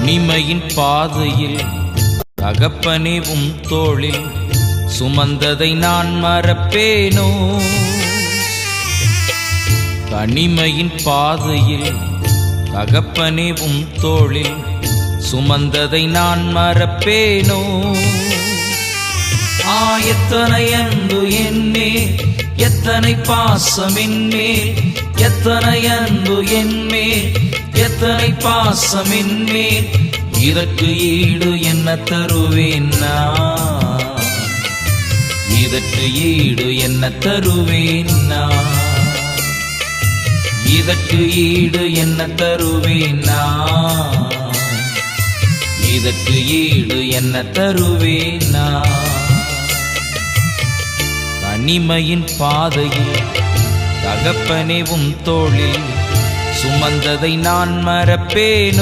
தனிமையின் பாதையில் தகப்பனே உம் தோளில் சுமந்ததை நான் மறப்பேனோ? தனிமையின் பாதையில் தகப்பனே உம் தோளில் சுமந்ததை நான் மறப்பேனோ? ஆயத்தனை அன்பு என்னே எத்தனை பாசம் என்னே எத்தனை அன்பு என்னே எத்தனை பாசம் என்னே இதற்கு ஈடு என்ன தருவேன் நான்? இதற்கு ஈடு என்ன தருவேன் நான்? இதற்கு ஈடு என்ன தருவேன் நான்? இதற்கு ஈடு என்ன தருவேன் நான்? தனிமையின் பாதையில் தகப்பனே தோழில் சுமந்ததை நான் மறப்பேனோ?